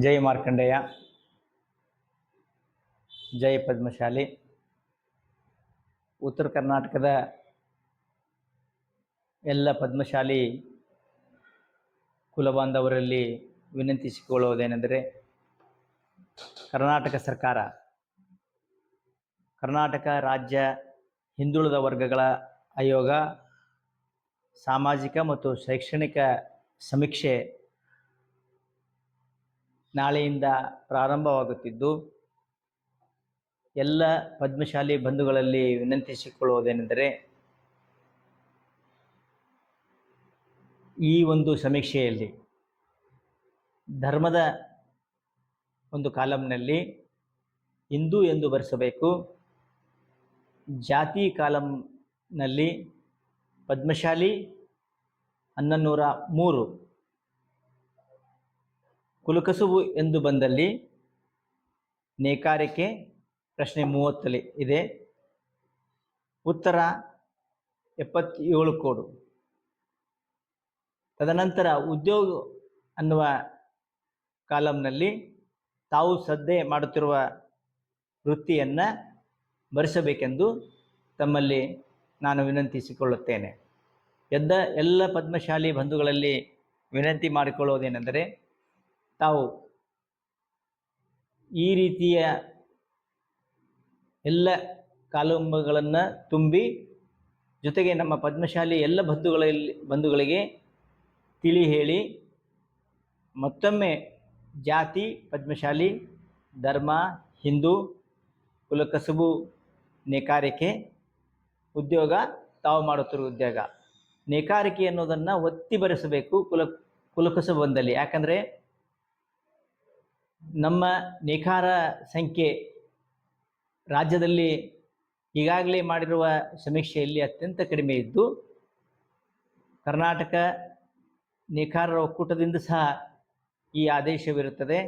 ಜೈ ಮಾರ್ಕಂಡೇಯ. ಜೈ ಪದ್ಮಶಾಲಿ. ಉತ್ತರ ಕರ್ನಾಟಕದ ಎಲ್ಲ ಪದ್ಮಶಾಲಿ ಕುಲಬಾಂಧವರಲ್ಲಿ ವಿನಂತಿಸಿಕೊಳ್ಳುವುದೇನೆಂದರೆ ಕರ್ನಾಟಕ ಸರ್ಕಾರ, ಕರ್ನಾಟಕ ರಾಜ್ಯ ಹಿಂದುಳಿದ ವರ್ಗಗಳ ಆಯೋಗ, ಸಾಮಾಜಿಕ ಮತ್ತು ಶೈಕ್ಷಣಿಕ ಸಮೀಕ್ಷೆ ನಾಳೆಯಿಂದ ಪ್ರಾರಂಭವಾಗುತ್ತಿದ್ದು, ಎಲ್ಲ ಪದ್ಮಶಾಲಿ ಬಂಧುಗಳಲ್ಲಿ ವಿನಂತಿಸಿಕೊಳ್ಳುವುದೇನೆಂದರೆ, ಈ ಒಂದು ಸಮೀಕ್ಷೆಯಲ್ಲಿ, ಧರ್ಮದ ಒಂದು ಕಾಲಂನಲ್ಲಿ ಹಿಂದೂ ಎಂದು ಬರೆಸಬೇಕು, ಜಾತಿ ಕಾಲಂನಲ್ಲಿ ಪದ್ಮಶಾಲಿ ಹನ್ನೊಂದೂರ ಮೂರು ಕುಲಕಸುಬು ಎಂದು ಬಂದಲ್ಲಿ ನೇಕಾರಿಕೆ ಪ್ರಶ್ನೆ ಮೂವತ್ತಲ್ಲಿ ಇದೆ. ಉತ್ತರ ಎಪ್ಪತ್ತೇಳು ಕೋಡು. ತದನಂತರ ಉದ್ಯೋಗ ಅನ್ನುವ ಕಾಲಂನಲ್ಲಿ ತಾವು ಸದ್ದೆ ಮಾಡುತ್ತಿರುವ ವೃತ್ತಿಯನ್ನು ಭರಿಸಬೇಕೆಂದು ತಮ್ಮಲ್ಲಿ ನಾನು ವಿನಂತಿಸಿಕೊಳ್ಳುತ್ತೇನೆ. ಎದ್ದ ಎಲ್ಲ ಪದ್ಮಶಾಲಿ ಬಂಧುಗಳಲ್ಲಿ ವಿನಂತಿ ಮಾಡಿಕೊಳ್ಳುವುದೇನೆಂದರೆ ತಾವು ಈ ರೀತಿಯ ಎಲ್ಲ ಕಾಲುಂಬಗಳನ್ನು ತುಂಬಿ, ಜೊತೆಗೆ ನಮ್ಮ ಪದ್ಮಶಾಲಿ ಎಲ್ಲ ಬಂಧುಗಳಲ್ಲಿ, ಬಂಧುಗಳಿಗೆ ತಿಳಿ ಹೇಳಿ, ಮತ್ತೊಮ್ಮೆ ಜಾತಿ, ಪದ್ಮಶಾಲಿ, ಧರ್ಮ, ಹಿಂದೂ, ಕುಲಕಸುಬು, ನೇಕಾರಿಕೆ, ಉದ್ಯೋಗ, ತಾವು ಮಾಡುತ್ತಿರುವ ಉದ್ಯೋಗ. ನೇಕಾರಿಕೆ ಅನ್ನೋದನ್ನು ಒತ್ತಿ ಬರೆಸಬೇಕು ಕುಲ ಕುಲಕಸುಬೊಂದಲ್ಲಿ ಯಾಕಂದರೆ ನಮ್ಮ ನೇಕಾರ ಸಂಖ್ಯೆ ರಾಜ್ಯದಲ್ಲಿ ಈಗಾಗಲೇ ಮಾಡಿರುವ ಸಮೀಕ್ಷೆಯಲ್ಲಿ ಅತ್ಯಂತ ಕಡಿಮೆ ಇದ್ದು, ಕರ್ನಾಟಕ ನೇಕಾರರ ಒಕ್ಕೂಟದಿಂದ ಸಹ ಈ ಆದೇಶವಿರುತ್ತದೆ.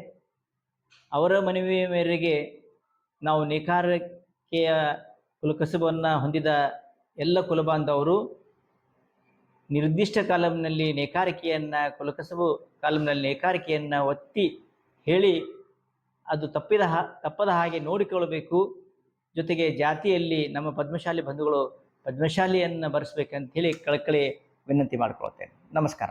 ಅವರ ಮನವಿಯ ಮೇರೆಗೆ ನಾವು ನೇಕಾರಿಕೆಯ ಕುಲಕಸುಬನ್ನು ಹೊಂದಿದ ಎಲ್ಲ ಕುಲಬಾಂಧವರು ನಿರ್ದಿಷ್ಟ ಕಾಲಂನಲ್ಲಿ ನೇಕಾರಿಕೆಯನ್ನು ಕುಲಕಸಬು ಕಾಲಂನಲ್ಲಿ ನೇಕಾರಿಕೆಯನ್ನು ಒತ್ತಿ ಹೇಳಿ ಅದು ತಪ್ಪಿದ ತಪ್ಪದ ಹಾಗೆ ನೋಡಿಕೊಳ್ಳಬೇಕು. ಜೊತೆಗೆ ಜಾತಿಯಲ್ಲಿ ನಮ್ಮ ಪದ್ಮಶಾಲಿ ಬಂಧುಗಳು ಪದ್ಮಶಾಲಿಯನ್ನು ಬರೆಸ್ಬೇಕಂತ ಹೇಳಿ ಕಳಕಳಿ ವಿನಂತಿ ಮಾಡಿಕೊಳ್ತೇನೆ. ನಮಸ್ಕಾರ.